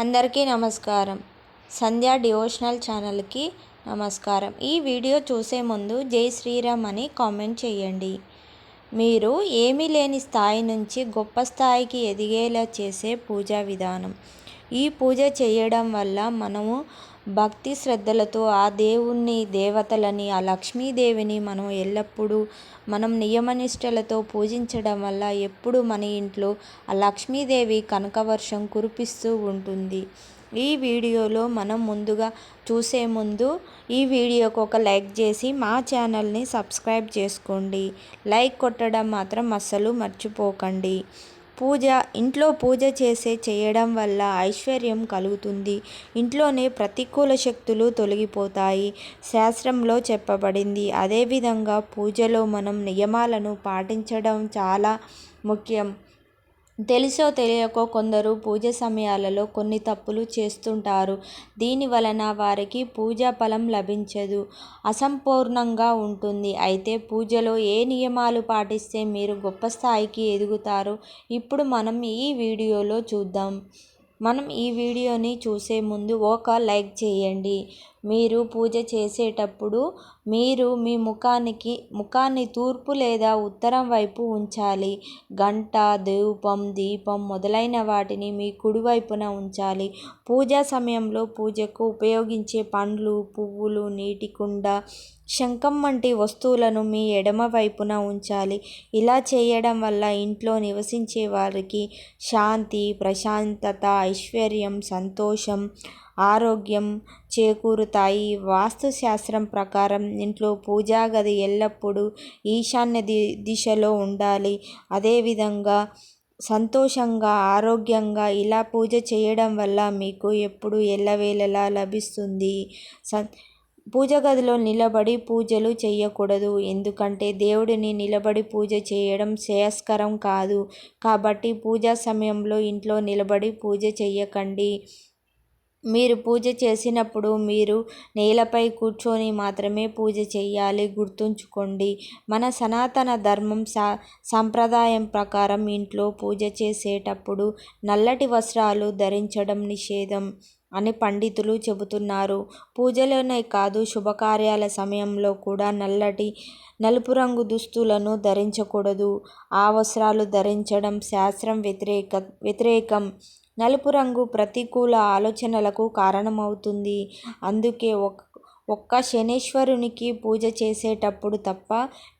అందరికీ నమస్కారం. సంధ్యా డివోషనల్ ఛానల్కి నమస్కారం. ఈ వీడియో చూసే ముందు జై శ్రీరామ్ అని కామెంట్ చేయండి. మీరు ఏమీ లేని స్థాయి నుంచి గొప్ప స్థాయికి ఎదిగేలా చేసే పూజా విధానం. ఈ పూజ చేయడం వల్ల మనము భక్తి శ్రద్ధలతో ఆ దేవుణ్ణి దేవతలని ఆ లక్ష్మీదేవిని మనం ఎల్లప్పుడూ మనం నియమనిష్టలతో పూజించడం వల్ల ఎప్పుడు మన ఇంట్లో ఆ లక్ష్మీదేవి కనకవర్షం కురిపిస్తూ ఉంటుంది. ఈ వీడియోలో మనం ముందుగా చూసే ముందు ఈ వీడియోకు ఒక లైక్ చేసి మా ఛానల్ని సబ్స్క్రైబ్ చేసుకోండి. లైక్ కొట్టడం మాత్రం అస్సలు మర్చిపోకండి. పూజ ఇంట్లో పూజ చేసే చేయడం వల్ల ఐశ్వర్యం కలుగుతుంది. ఇంట్లోనే ప్రతికూల శక్తులు తొలగిపోతాయి. శాస్త్రంలో చెప్పబడింది. అదేవిధంగా పూజలో మనం నియమాలను పాటించడం చాలా ముఖ్యం. తెలుసో తెలియకో కొందరు పూజ సమయాలలో కొన్ని తప్పులు చేస్తుంటారు. దీని వలన వారికి పూజా ఫలం లభించదు. అసంపూర్ణంగా ఉంటుంది. అయితే పూజలో ఏ నియమాలు పాటిస్తే మీరు గొప్ప స్థాయికి ఎదుగుతారో ఇప్పుడు మనం ఈ వీడియోలో చూద్దాం. మనం ఈ వీడియోని చూసే ముందు ఒక లైక్ చేయండి. మీరు పూజ చేసేటప్పుడు మీరు మీ ముఖానికి ముఖాన్ని తూర్పు లేదా ఉత్తరం వైపు ఉంచాలి. గంట ధూపం దీపం మొదలైన వాటిని మీ కుడివైపున ఉంచాలి. పూజా సమయంలో పూజకు ఉపయోగించే పండ్లు పువ్వులు నీటి కుండ శంఖం వంటి వస్తువులను మీ ఎడమ వైపున ఉంచాలి. ఇలా చేయడం వల్ల ఇంట్లో నివసించే వారికి శాంతి ప్రశాంతత ఐశ్వర్యం సంతోషం ఆరోగ్యం చేకూరుతాయి. వాస్తుశాస్త్రం ప్రకారం ఇంట్లో పూజా గది ఎల్లప్పుడూ ఈశాన్య ది దిశలో ఉండాలి. అదేవిధంగా సంతోషంగా ఆరోగ్యంగా ఇలా పూజ చేయడం వల్ల మీకు ఎప్పుడు ఎల్లవేళలా లభిస్తుంది. స పూజ గదిలో నిలబడి పూజలు చేయకూడదు. ఎందుకంటే దేవుడిని నిలబడి పూజ చేయడం శ్రేయస్కరం కాదు. కాబట్టి పూజా సమయంలో ఇంట్లో నిలబడి పూజ చేయకండి మీరు పూజ చేసినప్పుడు మీరు నేలపై కూర్చొని మాత్రమే పూజ చేయాలి. గుర్తుంచుకోండి మన సనాతన ధర్మం సా సంప్రదాయం ప్రకారం ఇంట్లో పూజ చేసేటప్పుడు నల్లటి వస్త్రాలు ధరించడం నిషేధం అని పండితులు చెబుతున్నారు. పూజలోనే కాదు శుభకార్యాల సమయంలో కూడా నల్లటి నలుపు రంగు దుస్తులను ధరించకూడదు. ఆ వస్త్రాలు ధరించడం శాస్త్రం వ్యతిరేక వ్యతిరేకం. నలుపు రంగు ప్రతికూల ఆలోచనలకు కారణమవుతుంది. అందుకే ఒక ఒక్క శనీశ్వరునికి పూజ చేసేటప్పుడు తప్ప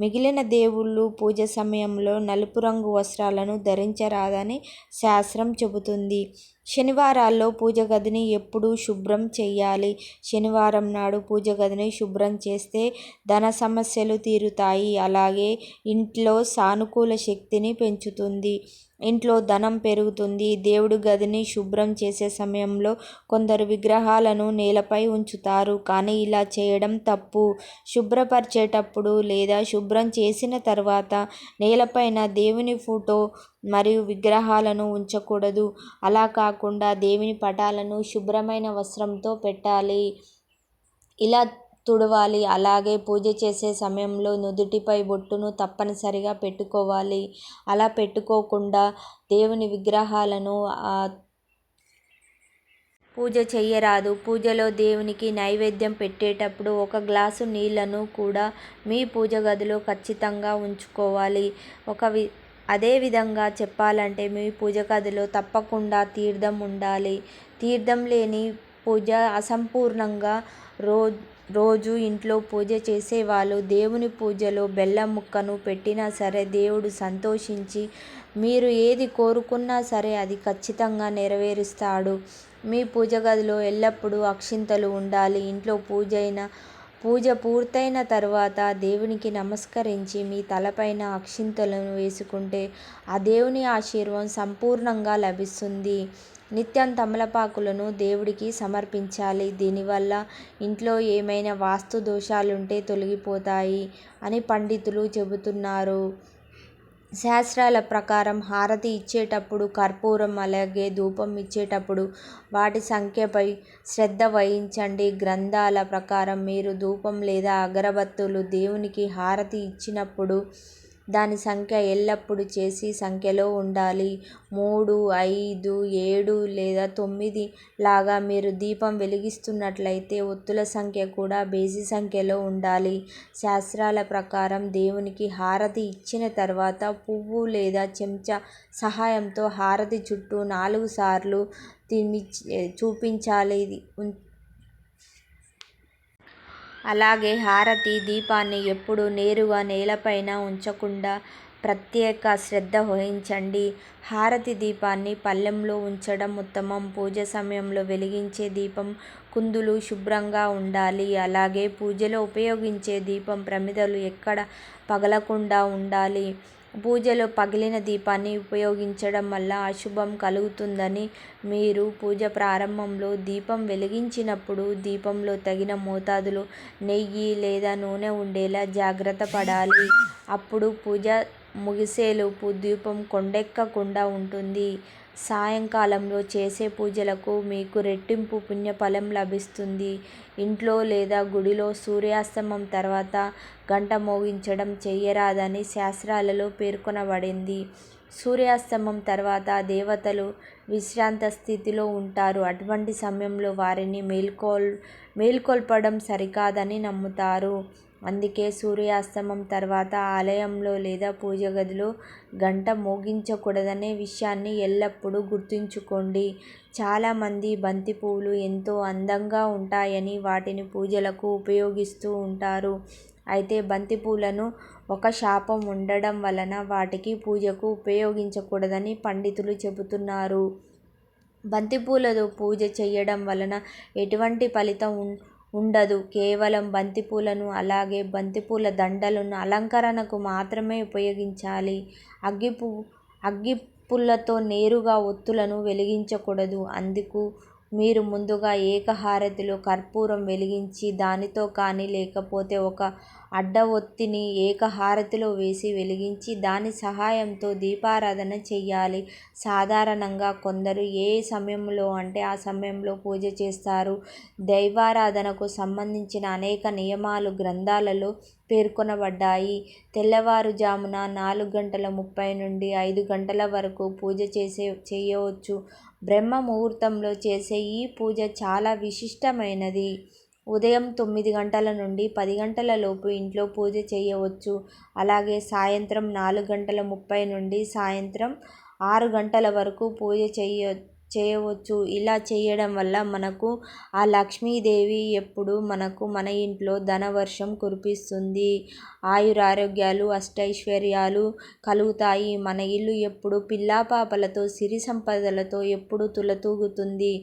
మిగిలిన దేవుళ్ళు పూజ సమయంలో నలుపు రంగు వస్త్రాలను ధరించరాదని శాస్త్రం చెబుతుంది. శనివారాల్లో పూజ గదిని ఎప్పుడూ శుభ్రం చేయాలి. శనివారం నాడు పూజ గదిని శుభ్రం చేస్తే ధన సమస్యలు తీరుతాయి. అలాగే ఇంట్లో సానుకూల శక్తిని పెంచుతుంది. ఇంట్లో ధనం పెరుగుతుంది. దేవుడు గదిని శుభ్రం చేసే సమయంలో కొందరు విగ్రహాలను నేలపై ఉంచుతారు. కానీ ఇలా చేయడం తప్పు. శుభ్రపరిచేటప్పుడు లేదా శుభ్రం చేసిన తర్వాత నేలపైన దేవుని ఫోటో మరియు విగ్రహాలను ఉంచకూడదు. అలా కాకుండా దేవుని పటాలను శుభ్రమైన వస్త్రంతో పెట్టాలి. ఇలా తుడవాలి. అలాగే పూజ చేసే సమయంలో నుదుటిపై బొట్టును తప్పనిసరిగా పెట్టుకోవాలి. అలా పెట్టుకోకుండా దేవుని విగ్రహాలను పూజ చెయ్యరాదు. పూజలో దేవునికి నైవేద్యం పెట్టేటప్పుడు ఒక గ్లాసు నీళ్ళను కూడా మీ పూజ గదిలో ఖచ్చితంగా ఉంచుకోవాలి. ఒక వి అదేవిధంగా చెప్పాలంటే మీ పూజ గదిలో తప్పకుండా తీర్థం ఉండాలి. తీర్థం లేని పూజ అసంపూర్ణంగా రో రోజు ఇంట్లో పూజ చేసేవాళ్ళు దేవుని పూజలో బెల్లం ముక్కను పెట్టినా సరే దేవుడు సంతోషించి మీరు ఏది కోరుకున్నా సరే అది ఖచ్చితంగా నెరవేరుస్తాడు. మీ పూజ గదిలో ఎల్లప్పుడూ అక్షింతలు ఉండాలి. ఇంట్లో పూజ అయిన పూజ పూర్తయిన తర్వాత దేవునికి నమస్కరించి మీ తలపైన అక్షింతలను వేసుకుంటే ఆ దేవుని ఆశీర్వాదం సంపూర్ణంగా లభిస్తుంది. నిత్యం తమలపాకులను దేవుడికి సమర్పించాలి. దీనివల్ల ఇంట్లో ఏమైనా వాస్తు దోషాలుంటే తొలగిపోతాయి అని పండితులు చెబుతున్నారు. శాస్త్రాల ప్రకారం హారతి ఇచ్చేటప్పుడు కర్పూరం అలాగే ధూపం ఇచ్చేటప్పుడు వాటి సంఖ్యపై శ్రద్ధ వహించండి. గ్రంథాల ప్రకారం మీరు ధూపం లేదా అగరబత్తులు దేవునికి హారతి ఇచ్చినప్పుడు దాని సంఖ్య ఎల్లప్పుడూ చేసి సంఖ్యలో ఉండాలి. మూడు ఐదు ఏడు లేదా తొమ్మిది లాగా మీరు దీపం వెలిగిస్తున్నట్లయితే ఒత్తుల సంఖ్య కూడా బేసి సంఖ్యలో ఉండాలి. శాస్త్రాల ప్రకారం దేవునికి హారతి ఇచ్చిన తర్వాత పువ్వు లేదా చెంచా సహాయంతో హారతి చుట్టూ నాలుగు సార్లు తిని చూపించాలి. అలాగే హారతి దీపాన్ని ఎప్పుడూ నేరుగా నేలపైన ఉంచకుండా ప్రత్యేక శ్రద్ధ వహించండి. హారతి దీపాన్ని పళ్ళెంలో ఉంచడం ఉత్తమం. పూజ సమయంలో వెలిగించే దీపం కుందులు శుభ్రంగా ఉండాలి. అలాగే పూజలో ఉపయోగించే దీపం ప్రమిదలు ఎక్కడ పగలకుండా ఉండాలి. పూజలో పగిలిన దీపాన్ని ఉపయోగించడం వల్ల అశుభం కలుగుతుందని మీరు పూజ ప్రారంభంలో దీపం వెలిగించినప్పుడు దీపంలో తగిన మోతాదులో నెయ్యి లేదా నూనె ఉండేలా జాగ్రత్త పడాలి. అప్పుడు పూజ ముగిసేలోపు దీపం కొండెక్కకుండా ఉంటుంది. సాయంకాలంలో చేసే పూజలకు మీకు రెట్టింపు పుణ్యఫలం లభిస్తుంది. ఇంట్లో లేదా గుడిలో సూర్యాస్తమం తర్వాత గంట మోగించడం చెయ్యరాదని శాస్త్రాలలో పేర్కొనబడింది. సూర్యాస్తమం తర్వాత దేవతలు విశ్రాంత స్థితిలో ఉంటారు. అటువంటి సమయంలో వారిని మేల్కొల్ మేల్కొల్పడం సరికాదని నమ్ముతారు. అందుకే సూర్యాస్తమం తర్వాత ఆలయంలో లేదా పూజ గదిలో గంట మోగించకూడదనే విషయాన్ని ఎల్లప్పుడూ గుర్తుంచుకోండి. చాలామంది బంతి పువ్వులు ఎంతో అందంగా ఉంటాయని వాటిని పూజలకు ఉపయోగిస్తూ ఉంటారు. అయితే బంతి పూలను ఒక శాపం ఉండడం వలన వాటికి పూజకు ఉపయోగించకూడదని పండితులు చెబుతున్నారు. బంతిపూలతో పూజ చేయడం వలన ఎటువంటి ఫలితం ఉండదు. కేవలం బంతిపూలను అలాగే బంతిపూల దండలను అలంకరణకు మాత్రమే ఉపయోగించాలి. అగ్గి పువ్వు అగ్గి పుల్లతో నేరుగా ఒత్తులను వెలిగించకూడదు. అందుకు మీరు ముందుగా ఏకహారతిలో కర్పూరం వెలిగించి దానితో కానీ లేకపోతే ఒక అడ్డ ఒత్తిని ఏకహారతిలో వేసి వెలిగించి దాని సహాయంతో దీపారాధన చెయ్యాలి. సాధారణంగా కొందరు ఏ సమయంలో అంటే ఆ సమయంలో పూజ చేస్తారు. దైవారాధనకు సంబంధించిన అనేక నియమాలు గ్రంథాలలో పేర్కొనబడ్డాయి. తెల్లవారుజామున నాలుగు గంటల ముప్పై నుండి ఐదు గంటల వరకు పూజ చేసే చేయవచ్చు. బ్రహ్మ ముహూర్తంలో చేసే ఈ పూజ చాలా విశిష్టమైనది. ఉదయం తొమ్మిది గంటల నుండి పది గంటల లోపు ఇంట్లో పూజ చేయవచ్చు. అలాగే సాయంత్రం నాలుగు గంటల ముప్పై నుండి సాయంత్రం ఆరు గంటల వరకు పూజ చేయ చేయవచ్చు. ఇలా చేయడం వల్ల మనకు ఆ లక్ష్మీదేవి ఎప్పుడు మనకు మన ఇంట్లో ధనవర్షం కురిపిస్తుంది. ఆయురారోగ్యాలు అష్టైశ్వర్యాలు కలుగుతాయి. మన ఇల్లు ఎప్పుడు పిల్లాపాపలతో సిరి సంపదలతో ఎప్పుడు తులతూగుతుంది.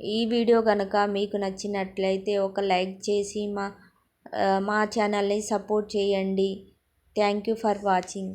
ఈ వీడియో కనుక మీకు నచ్చినట్లయితే ఒక లైక్ చేసి మా మా ఛానల్ని సపోర్ట్ చేయండి. Thank you for watching.